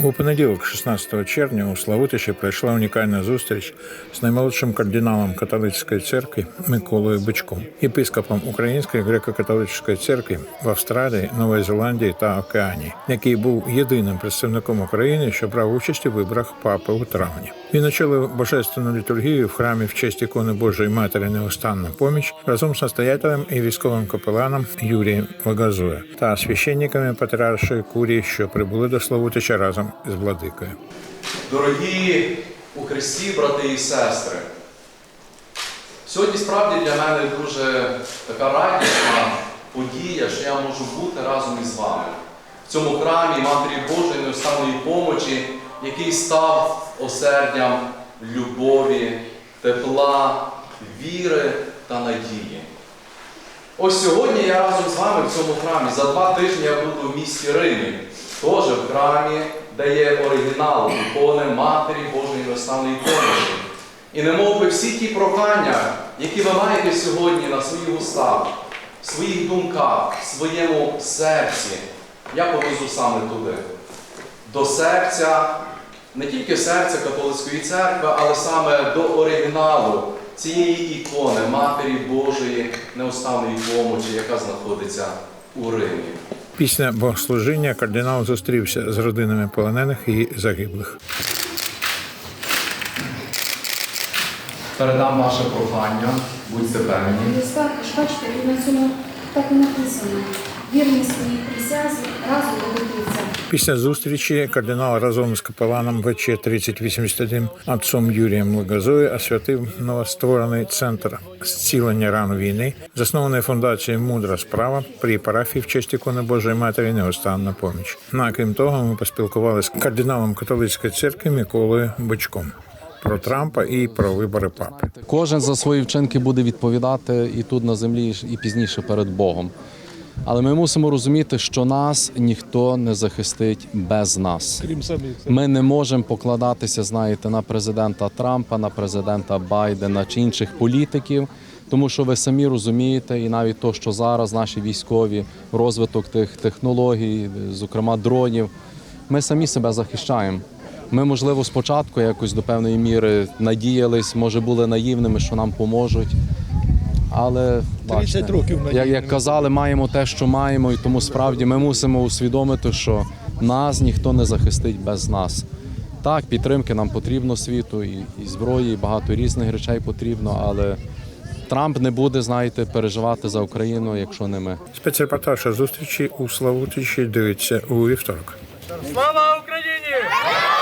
У понеділок, 16 червня, у Славутичі пройшла унікальна зустріч з наймолодшим кардиналом католицької церкви Миколою Бичком, єпископом Української греко-католицької церкви в Австралії, Новій Зеландії та Океанії, який був єдиним представником України, що брав участь у виборах папи у травні. Він очолив божественну літургію в храмі в честь ікони Божої Матері Неостанна поміч разом з настоятелем і військовим капеланом Юрієм Лагазуя та священниками патріаршої курії, що прибули до Славутича разом з владикою. Дорогі у Христі, брати і сестри, сьогодні справді для мене дуже така радісна подія, що я можу бути разом із вами в цьому храмі Матері Божої неостанної помочі, який став осердям любові, тепла, віри та надії. Ось сьогодні я разом з вами в цьому храмі. За два тижні я буду в місті Римі, теж в храмі, де є оригінал ікони Матері Божої Наставної помощі. І не би всі ті прохання, які ви маєте сьогодні на своїх устах, в своїх думках, в своєму серці, я повезу саме туди. До серця, не тільки серця католицької церкви, але саме до оригіналу цієї ікони Матері Божої неостанної помочі, яка знаходиться у Римі. Після богослужіння кардинал зустрівся з родинами полонених і загиблих. Передам ваше прохання, будьте певні. Також, бачите, тут на цьому так і написано. Вірні своїй присязі разом до кінця. Після зустрічі кардинал разом з капеланом ВЧ 3081 отцом Юрієм Лагазою освятив новостворений центр зцілення ран війни, заснований фундацією Мудра справа при парафії в честь ікони Божої Матері Неостанна поміч. Ну, а крім того, ми поспілкувалися з кардиналом католицької церкви Миколою Бичком про Трампа і про вибори папи. Кожен за свої вчинки буде відповідати і тут на землі, і пізніше перед Богом. Але ми мусимо розуміти, що нас ніхто не захистить без нас. крім самих. Ми не можемо покладатися, знаєте, на президента Трампа, на президента Байдена чи інших політиків, тому що ви самі розумієте, і навіть то, що зараз наші військові, розвиток тих технологій, зокрема дронів, ми самі себе захищаємо. Ми, можливо, спочатку якось до певної міри надіялись, може були наївними, що нам поможуть. Але 30 років як, наївними. як казали, маємо те, що маємо, і тому справді ми мусимо усвідомити, що нас ніхто не захистить без нас. Так, підтримки нам потрібно світу, і, і зброї, і багато різних речей потрібно, але Трамп не буде, знаєте, переживати за Україну, якщо не ми. Спецрепортаж зустрічі у Славутичі дивиться у вівторок. Слава Україні!